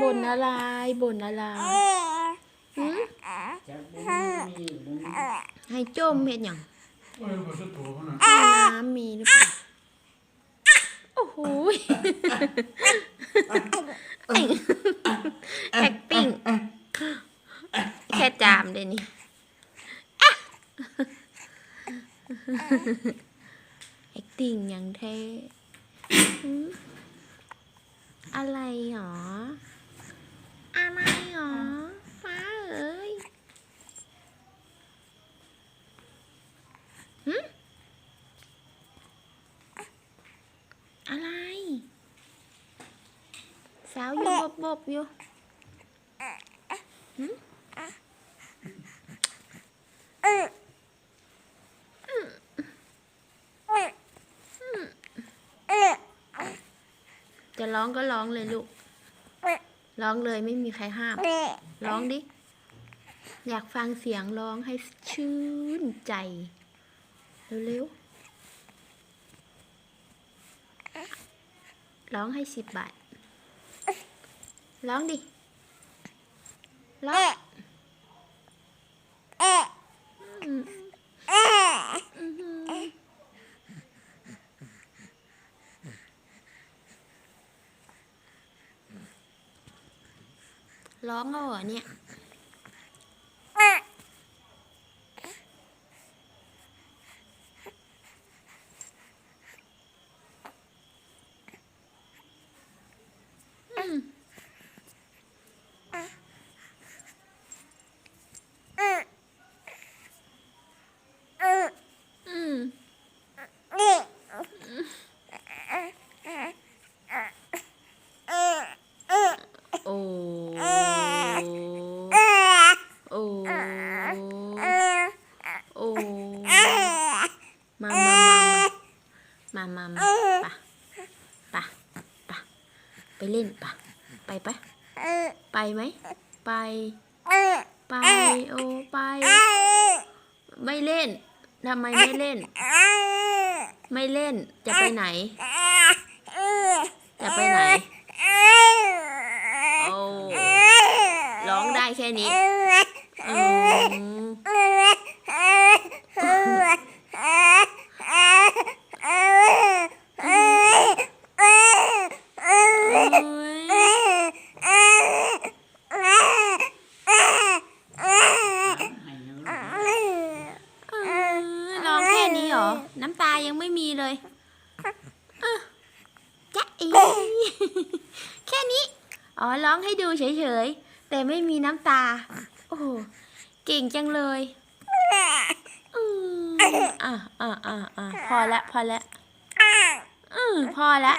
บ่นอะไรบ่นอะไรหืมจับบุ้งมีบุ้งให้จมเห็ดหยังโอ้ยบ่สุดโถขนาดห้องน้ำมีหรือเปล่าโอ้โหยแอคติ้งแค่จามเดยวนี่แอคติ้งอย่างเท่หืมอะไรหรอ อะไรหรอ ฟ้าเอ้ยหึอะไร สาวอยู่บบบบๆอยู่หึจะร้องก็ร้องเลยลูก ร้องเลยไม่มีใครห้าม ร้องดิ อยากฟังเสียงร้องให้ชื่นใจ เร็วๆ ร้องให้สิบบาท ร้องดิ ร้องอืมอื้อหือร้องแล้วเหรอเนี่ย โอ้โอ้โอ้มามามามามามาปะปะปะไปเล่นปะไปปะไปไหมไป ไปโอ้ไป ไม่เล่นทำไมไม่เล่น ไม่เล่นจะไปไหน จะไปไหน โอ้ ร้องได้ แค่นี้อืมเอ้ยให้ยังเอ้ยร้องแค่นี้เหรอ น้ำตายังไม่มีเลยเอ้อจ๊ะอีแค่นี้ อ๋อ ร้องให้ดูเฉยๆ แต่ไม่มีน้ำตา โอ้โห เก่งจังเลยอืออะอะอะอะพอละพอละอือพอละ